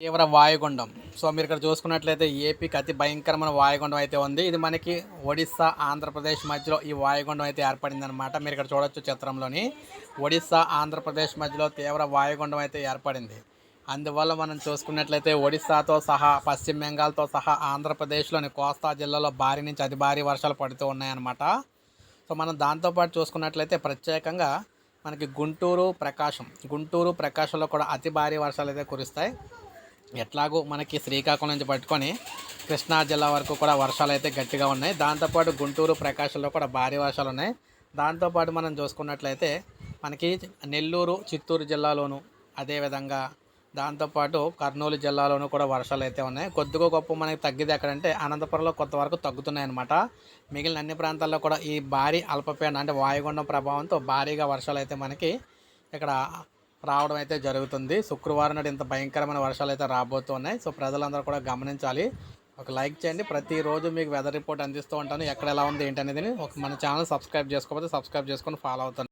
తీవ్ర వాయుగుండం. సో మీరు ఇక్కడ చూసుకున్నట్లయితే ఏపీకి అతి భయంకరమైన వాయుగుండం అయితే ఉంది. ఇది మనకి ఒడిస్సా ఆంధ్రప్రదేశ్ మధ్యలో ఈ వాయుగుండం అయితే ఏర్పడింది అనమాట మీరు ఇక్కడ చూడొచ్చు చిత్రంలోని. ఒడిస్సా ఆంధ్రప్రదేశ్ మధ్యలో తీవ్ర వాయుగుండం అయితే ఏర్పడింది. అందువల్ల మనం చూసుకున్నట్లయితే ఒడిస్సాతో సహా పశ్చిమ బెంగాల్తో సహా ఆంధ్రప్రదేశ్లోని కోస్తా జిల్లాలో భారీ నుంచి అతి భారీ వర్షాలు పడుతూ ఉన్నాయన్నమాట. సో మనం దాంతోపాటు చూసుకున్నట్లయితే ప్రత్యేకంగా మనకి గుంటూరు ప్రకాశం. గుంటూరు ప్రకాశంలో కూడా అతి భారీ వర్షాలు అయితే కురుస్తాయి. ఎట్లాగో మనకి శ్రీకాకుళం నుంచి పట్టుకొని కృష్ణా జిల్లా వరకు కూడా వర్షాలు అయితే గట్టిగా ఉన్నాయి. దాంతోపాటు గుంటూరు ప్రకాశంలో కూడా భారీ వర్షాలు ఉన్నాయి. దాంతోపాటు మనం చూసుకున్నట్లయితే మనకి నెల్లూరు చిత్తూరు జిల్లాలోను అదేవిధంగా దాంతోపాటు కర్నూలు జిల్లాలోనూ కూడా వర్షాలు అయితే ఉన్నాయి. కొద్దిగా గొప్ప మనకి తగ్గిది ఎక్కడంటే అనంతపురంలో కొంత వరకు తగ్గుతున్నాయి అనమాట మిగిలిన అన్ని ప్రాంతాల్లో కూడా ఈ భారీ అల్పపీడనం అంటే వాయుగుండం ప్రభావంతో భారీగా వర్షాలు అయితే మనకి ఇక్కడ రావడం అయితే జరుగుతుంది. శుక్రవారం నాడు ఇంత భయంకరమైన వర్షాలు అయితే రాబోతున్నాయి. సో ప్రజలందరూ కూడా గమనించాలి. ఒక లైక్ చేయండి. ప్రతిరోజు మీకు వెదర్ రిపోర్ట్ అందిస్తూ ఉంటాను. ఎక్కడ ఎలా ఉంది ఏంటి అనేది ఒక మన ఛానల్ సబ్స్క్రైబ్ చేసుకోకపోతే సబ్స్క్రైబ్ చేసుకొని ఫాలో అవుతాను.